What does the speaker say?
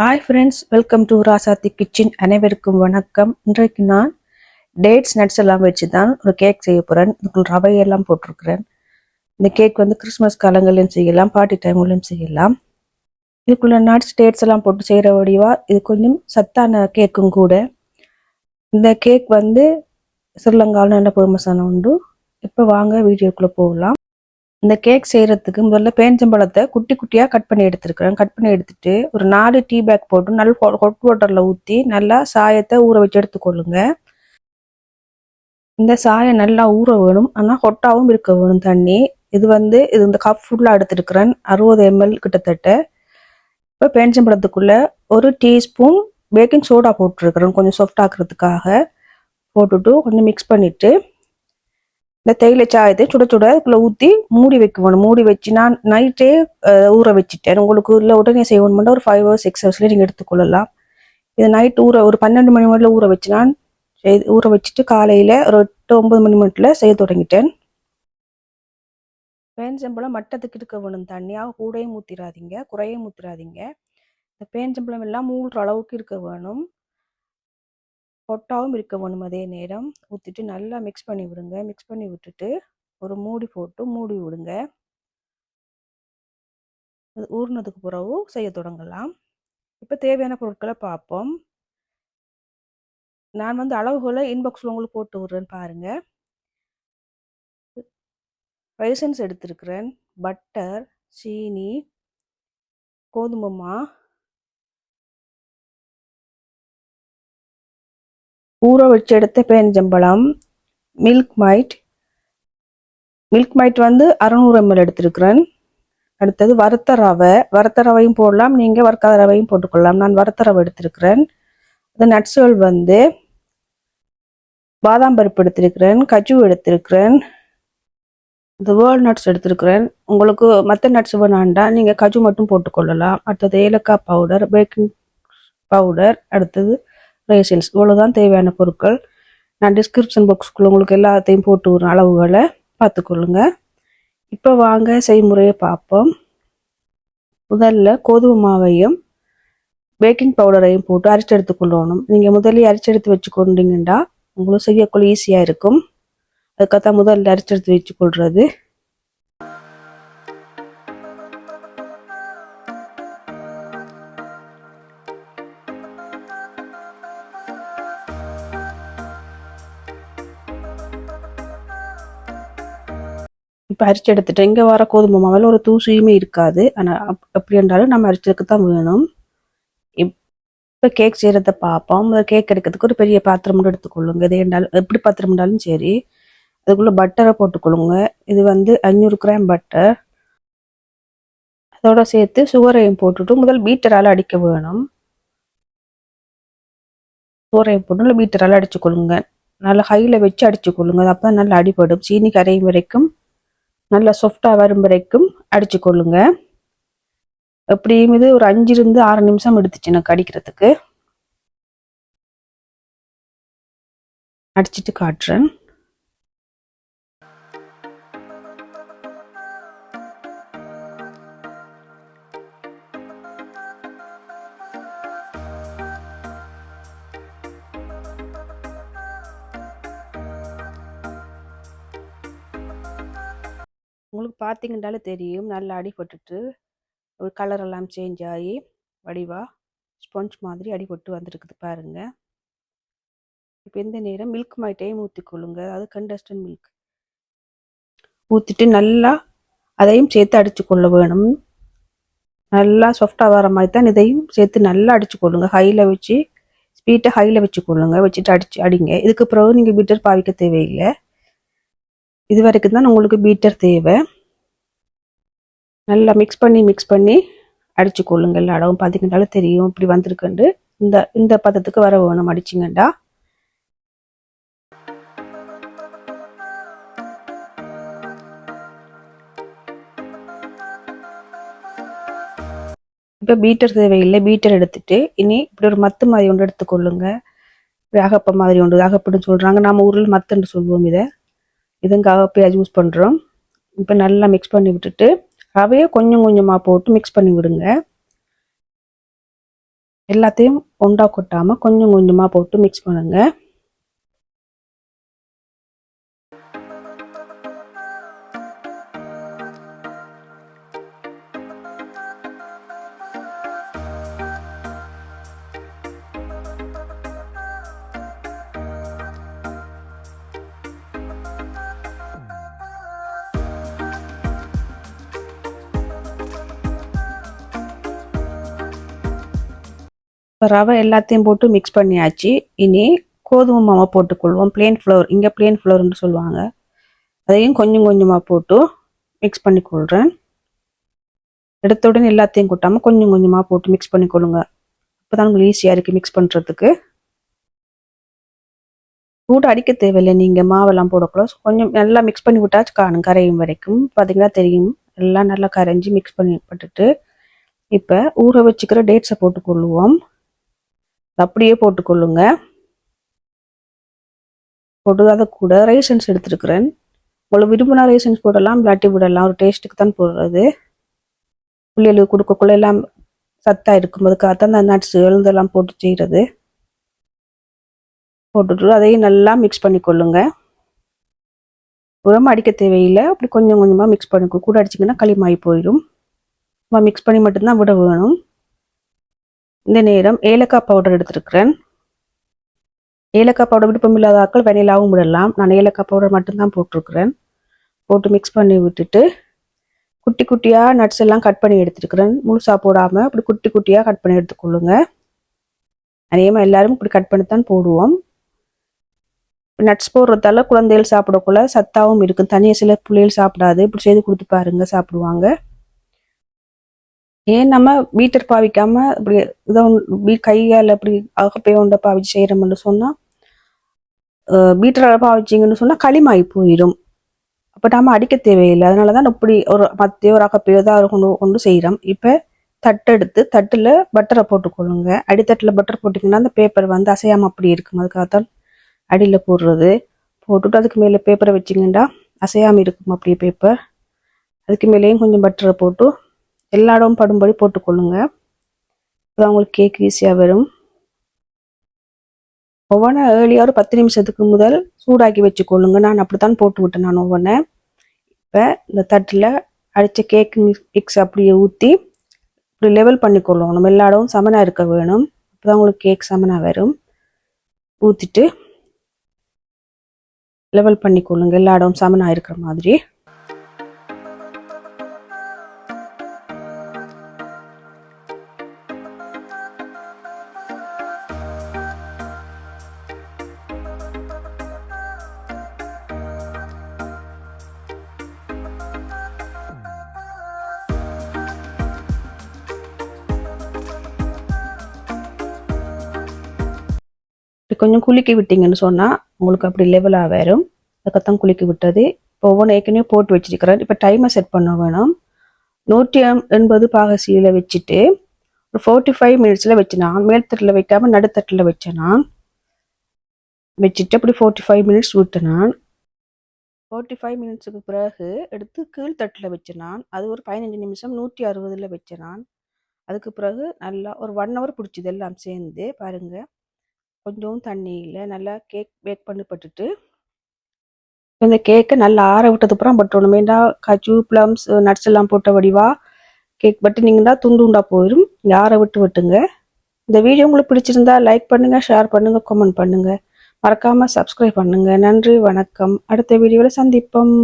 Hi friends welcome to Rasathi kitchen அனைவருக்கும் வணக்கம். இன்றைக்கு நான் டேட்ஸ் நட்ஸ் எல்லாம் வச்சு தான் ஒரு கேக் செய்ய போகிறேன் இதுக்குள்ள ரவையெல்லாம் போட்டிருக்கிறேன். இந்த கேக் வந்து கிறிஸ்மஸ் காலங்களையும் செய்யலாம் பார்ட்டி டைம்லையும் செய்யலாம். இதுக்குள்ள நட்ஸ் டேட்ஸ் எல்லாம் போட்டு செய்கிற வடிவா இது கொஞ்சம் சத்தான கேக்கும் கூட. இந்த கேக் வந்து ஸ்ரீலங்காவில் நல்ல பொருமசான உண்டு. இப்போ வாங்க வீடியோக்குள்ளே போகலாம். இந்த கேக் செய்கிறதுக்கு முதல்ல பேஞ்சம்பழத்தை குட்டி குட்டியாக கட் பண்ணி எடுத்துருக்குறேன். கட் பண்ணி எடுத்துட்டு ஒரு நாலு டீ பேக் போட்டு நல்ல ஹொட் வாட்டரில் ஊற்றி நல்லா சாயத்தை ஊற வச்சு எடுத்துக்கொள்ளுங்க. இந்த சாயம் நல்லா ஊற வேணும். ஆனால் ஹொட்டாவும் இருக்க வேணும் தண்ணி. இது வந்து இது இந்த கப் ஃபுல்லாக எடுத்துருக்குறேன். அறுபது எம்எல் கிட்டத்தட்ட. இப்போ பேஞ்சம்பழத்துக்குள்ளே ஒரு டீஸ்பூன் பேக்கிங் சோடா போட்டிருக்கிறேன். கொஞ்சம் சாஃப்ட் ஆக்குறதுக்காக. போட்டுட்டு கொஞ்சம் மிக்ஸ் பண்ணிவிட்டு இந்த தேயிலை சாயத்தை சுட சுட இதுக்குள்ள ஊற்றி மூடி வைக்கணும். மூடி வச்சு நான் நைட்டே ஊற வச்சுட்டேன். உங்களுக்கு இல்லை உடனே செய்யணும்னா ஒரு ஃபைவ் ஹவர்ஸ் சிக்ஸ் ஹவர்ஸ்லேயே நீங்கள் எடுத்துக்கொள்ளலாம். இது நைட் ஊற ஒரு பன்னெண்டு மணி மட்டும் ஊற வச்சு நான் ஊற வச்சுட்டு காலையில் ஒரு எட்டு ஒன்பது மணி மட்டும் செய்ய தொடங்கிட்டேன். பேஞ்சம்பழம் மட்டத்துக்கு இருக்க வேணும். தண்ணியாக கூடையும் ஊற்றிடாதீங்க குறையும் ஊற்றிடாதீங்க இந்த பேஞ்சம்பழம் எல்லாம் மூழ்கிற அளவுக்கு இருக்க வேணும். பொட்டாவும் இருக்க வேணும் அதே நேரம். ஊற்றிட்டு நல்லா மிக்ஸ் பண்ணி விடுங்க. மிக்ஸ் பண்ணி விட்டுட்டு ஒரு மூடி போட்டு மூடி விடுங்க. அது ஊறினதுக்கு பிறகு செய்ய தொடங்கலாம். இப்போ தேவையான பொருட்களை பார்ப்போம். நான் வந்து அளவுகளை இன்பாக்ஸில் உங்களுக்கு போட்டு விட்றேன்னு பாருங்கள் ரைசன்ஸ் எடுத்திருக்கிறேன். பட்டர் சீனி கோதுமை ஊற வச்செடுத்த பேஞ்சம்பழம் மில்க் மைட் மில்க் மைட் வந்து அறநூறு எம்எல் எடுத்திருக்கிறேன். அடுத்தது வறுத்த ரவை. வறுத்த ரவையும் போடலாம். நீங்கள் வறுக்காத ரவையும் போட்டுக்கொள்ளலாம். நான் வறுத்த ரவை எடுத்திருக்கிறேன். அது நட்ஸுகள் வந்து பாதாம் பருப்பு எடுத்திருக்கிறேன். கஜு எடுத்திருக்கிறேன். இந்த வேர்ல் நட்ஸ் எடுத்திருக்கிறேன். உங்களுக்கு மற்ற நட்ஸ் வேணாண்டா. நீங்கள் கஜு மட்டும் போட்டுக்கொள்ளலாம். அடுத்தது ஏலக்காய் பவுடர் பேக்கிங் பவுடர் அடுத்தது ரேசின்ஸ் இவ்வளோதான் தேவையான பொருட்கள். நான் டிஸ்கிரிப்ஷன் பாக்ஸ்க்குள்ளே உங்களுக்கு எல்லாத்தையும் போட்டு விடுற அளவுகளை பார்த்துக்கொள்ளுங்க. இப்போ வாங்க செய்முறையை பார்ப்போம். முதல்ல கோதுமை மாவையும் பேக்கிங் பவுடரையும் போட்டு அரைச்சி எடுத்துக்கொள்ளணும் நீங்கள் முதலே அரிச்சு எடுத்து வச்சுக்கொண்டீங்கன்னா உங்களுக்கு செய்யக்குள்ள ஈஸியாக இருக்கும். அதுக்காகத்தான் முதல்ல அரைச்சி எடுத்து வச்சுக்கொள்றது. இப்போ அரிச்சு எடுத்துட்டு இங்கே வர கோதுமை மாவில் ஒரு தூசியுமே இருக்காது. ஆனால் அப்படி என்றாலும் நம்ம அரிச்சதுக்கு தான் வேணும் இப்போ கேக் செய்கிறத பார்ப்போம் கேக் எடுக்கிறதுக்கு ஒரு பெரிய பாத்திரம் மட்டும் எடுத்துக்கொள்ளுங்க. இது என்றாலும் எப்படி பாத்திரம் இருந்தாலும் சரி அதுக்குள்ளே பட்டரை போட்டுக்கொள்ளுங்க. இது வந்து அஞ்சூறு கிராம் பட்டர் அதோட சேர்த்து சுகரையும் போட்டுட்டு முதல் பீட்டரால் அடிக்க வேணும். சுகரையும் போட்டு இல்லை பீட்டரால் அடிச்சுக்கொள்ளுங்க. நல்லா ஹையில் வச்சு அடிச்சுக்கொள்ளுங்க. அது அப்போ நல்லா அடிபடும். சீனி கரையும் வரைக்கும் நல்லா சாஃப்டாக வரும் வரைக்கும் அடித்து கொள்ளுங்க. எப்படியும் இது ஒரு அஞ்சிருந்து ஆறு நிமிஷம் எடுத்துச்சு எனக்கு அடிக்கிறதுக்கு. அடிச்சிட்டு காட்டுறேன். உங்களுக்கு பார்த்தீங்கன்னாலே தெரியும். நல்லா அடிபட்டுட்டு ஒரு கலர் எல்லாம் சேஞ்ச் ஆகி வடிவாக ஸ்பாஞ்ச் மாதிரி அடிபட்டு வந்திருக்குது பாருங்கள் இப்போ இந்த நேரம் மில்க் மைட்டையும் ஊற்றிக்கொள்ளுங்க அது கண்டஸ்டன் மில்க் ஊற்றிட்டு நல்லா அதையும் சேர்த்து அடித்து கொள்ள வேணும். நல்லா சாஃப்டாக வர மாதிரி தான் இதையும் சேர்த்து நல்லா அடித்து கொள்ளுங்கள் ஹையில் வச்சு ஸ்பீட்டை ஹையில் வச்சு கொள்ளுங்க. வச்சுட்டு அடிச்சு அடிங்க. இதுக்கு பிறகு நீங்கள் பீட்டர் பாவிக்க தேவையில்லை. இது வரைக்கும் தான் உங்களுக்கு பீட்டர் தேவை. நல்லா மிக்ஸ் பண்ணி மிக்ஸ் பண்ணி அடிச்சு கொள்ளுங்க எல்லா இடமும் பார்த்தீங்கன்னாலும் தெரியும் இப்படி வந்திருக்குண்டு இந்த இந்த பதத்துக்கு வர வேணும் அடிச்சிங்கண்டா. இப்போ பீட்டர் தேவையில்லை. பீட்டர் எடுத்துட்டு இனி இப்படி ஒரு மத்து மாதிரி ஒன்று எடுத்துக்கொள்ளுங்க அகப்ப மாதிரி ஒன்று. அகப்புன்னு சொல்கிறாங்க நம்ம ஊரில் மத்துன்னு சொல்லுவோம் இதை. இதுங்க அகப்பையாக யூஸ் பண்ணுறோம் இப்போ நல்லா மிக்ஸ் பண்ணி விட்டுட்டு ரவையை கொஞ்சம் கொஞ்சமாக போட்டு மிக்ஸ் பண்ணி விடுங்க. எல்லாத்தையும் ஒண்டா கொட்டாமல் கொஞ்சம் கொஞ்சமாக போட்டு மிக்ஸ் பண்ணுங்க. இப்போ ரவை எல்லாத்தையும் போட்டு மிக்ஸ் பண்ணியாச்சு. இனி கோதுமை மாவை போட்டுக்கொள்வோம். பிளேன் ஃப்ளவர் இங்கே பிளேன் ஃப்ளவர்னு சொல்லுவாங்க. அதையும் கொஞ்சம் கொஞ்சமாக போட்டு மிக்ஸ் பண்ணிக்கொள்கிறேன் எடுத்த உடனே எல்லாத்தையும் கொட்டாமல் கொஞ்சம் கொஞ்சமாக போட்டு மிக்ஸ் பண்ணிக்கொள்ளுங்க. அப்போ தான் உங்களுக்கு ஈஸியாக இருக்குது மிக்ஸ் பண்ணுறதுக்கு கூட அடிக்க தேவையில்லை. நீங்கள் மாவெல்லாம் போடக்கூடாது. கொஞ்சம் நல்லா மிக்ஸ் பண்ணி விட்டாச்சு காணும் கரையும் வரைக்கும். பார்த்தீங்கன்னா தெரியும். எல்லாம் நல்லா கரைஞ்சி மிக்ஸ் பண்ணி பட்டுட்டு இப்போ ஊற வச்சுக்கிற டேட்ஸை போட்டுக்கொள்ளுவோம். அப்படியே போட்டுக்கொள்ளுங்க. போட்டு அதை கூட ரைசன்ஸ் எடுத்துருக்குறேன். உங்களுக்கு விரும்பினா ரைசன்ஸ் போடலாம் விளாட்டி விடலாம். ஒரு டேஸ்ட்டுக்கு தான் போடுறது. பிள்ளைகளுக்கு கொடுக்கக்குள்ள எல்லாம் சத்தாக இருக்கும் அதுக்காக தான் அந்த நட்ஸ் எழுந்தெல்லாம் போட்டு செய்கிறது போட்டுட்டு அதையும் நல்லா மிக்ஸ் பண்ணி கொள்ளுங்க உரமாக அடிக்க தேவையில்லை. அப்படி கொஞ்சம் கொஞ்சமாக மிக்ஸ் பண்ணிக்கோ கூட அடிச்சிங்கன்னா களிமாயி போயிடும். மிக்ஸ் பண்ணி மட்டும்தான் விட வேணும். இந்த நேரம் ஏலக்காய் பவுடர் எடுத்துருக்கிறேன். ஏலக்காய் பவுடர் விருப்பம் இல்லாத ஆக்கள் வெனிலாவும் விடலாம். நான் ஏலக்காய் பவுடர் மட்டும்தான் போட்டிருக்கிறேன். போட்டு மிக்ஸ் பண்ணி விட்டுட்டு குட்டி குட்டியாக நட்ஸ் எல்லாம் கட் பண்ணி எடுத்துருக்கிறேன். முழுசாக போடாமல் அப்படி குட்டி குட்டியாக கட் பண்ணி எடுத்துக்கொள்ளுங்க அதே எல்லோரும் எல்லாரும் இப்படி கட் பண்ணி தான் போடுவோம். நட்ஸ் போடுறதால குழந்தைகள் சாப்பிடக்குள்ள சத்தாவும் இருக்கும். தனியாக சில பிள்ளைகள் சாப்பிடாது. இப்படி செய்து கொடுத்து பாருங்க சாப்பிடுவாங்க. ஏன் நம்ம பீட்டர் பாவிக்காம இப்படி இதை கையால் இப்படி அகப்பைய உண்டை பாவிச்சு செய்கிறோம்னு சொன்னால் பீட்டரால் பாவிச்சிங்கன்னு சொன்னால் களிமாயி போயிடும். அப்போ நம்ம அடிக்க தேவையில்லை. அதனால தான் இப்படி ஒரு மத்திய ஒரு அகப்பையோ தான் கொண்டு கொண்டு செய்கிறோம் இப்போ தட்டெடுத்து தட்டில் பட்டரை போட்டுக்கொள்ளுங்க. அடித்தட்டில் பட்டர் போட்டிங்கன்னா அந்த பேப்பர் வந்து அசையாமல் அப்படி இருக்கும். அதுக்காகத்தான் அடியில் போடுறது. போட்டுட்டு அதுக்கு மேலே பேப்பரை வச்சிங்கன்னா அசையாமல் இருக்கும் அப்படியே பேப்பர் அதுக்கு மேலேயும் கொஞ்சம் பட்டரை போட்டு எல்லா இடமும் படும்படி போட்டுக்கொள்ளுங்க. அப்போ உங்களுக்கு கேக் ஈஸியாக வரும். ஒவ்வொன்றா ஏர்லியாக ஒரு பத்து நிமிஷத்துக்கு முதல் சூடாக்கி வச்சுக்கொள்ளுங்க. நான் அப்படித்தான் போட்டு விட்டேன் நான் ஒவ்வொன்றை இப்போ இந்த தட்டில் அடித்த கேக் மிக்ஸ் அப்படியே ஊற்றி இப்படி லெவல் பண்ணிக்கொள்ளும் நம்ம எல்லா இடமும் சமனாக இருக்க வேணும். அப்போ தான் உங்களுக்கு கேக் சமனாக வரும். ஊற்றிட்டு லெவல் பண்ணிக்கொள்ளுங்க எல்லா இடமும் சமனாக இருக்கிற மாதிரி. கொஞ்சம் குலுக்கி விட்டீங்கன்னு சொன்னால் உங்களுக்கு அப்படி லெவலாக வரும். அதுக்கத்தான் குலுக்கி விட்டது. இப்போ ஒவ்வொன்று ஏற்கனவே போட்டு வச்சிருக்கிறேன் இப்போ டைமை செட் பண்ண வேணும். நூற்றி எண்பது பாகசியில் வச்சுட்டு ஒரு ஃபோர்ட்டி ஃபைவ் மினிட்ஸில் வச்சு நான் மேல்தட்டில் வைக்காமல் நடுத்தட்டில் வச்சேன் நான் வச்சுட்டு அப்படி ஃபோர்ட்டி ஃபைவ் மினிட்ஸ் விட்டு நான் ஃபோர்ட்டி ஃபைவ் மினிட்ஸுக்கு பிறகு எடுத்து கீழ்த்தட்டில் வச்சேன் நான் அது ஒரு பதினஞ்சு நிமிஷம் நூற்றி அறுபதில் வச்சேன் நான் அதுக்கு பிறகு நல்லா ஒரு ஒன் ஹவர் பிடிச்சது எல்லாம் சேர்ந்து பாருங்கள் கொஞ்சம் தண்ணியில் நல்லா கேக் பேக் பண்ணி பட்டுட்டு இந்த கேக்கை நல்லா ஆற விட்டதுக்கப்புறம் பட்டணும் வேண்டா கஜு ப்ளம்ஸ் நட்ஸ் எல்லாம் போட்ட வடிவா கேக் பட்டுனீங்கன்னா துண்டு உண்டா போயிடும் ஆற விட்டு விட்டுங்க. இந்த வீடியோ உங்களுக்கு பிடிச்சிருந்தா லைக் பண்ணுங்கள் ஷேர் பண்ணுங்கள் கமெண்ட் பண்ணுங்கள் மறக்காமல் சப்ஸ்கிரைப் பண்ணுங்கள் நன்றி வணக்கம். அடுத்த வீடியோவில் சந்திப்போம்.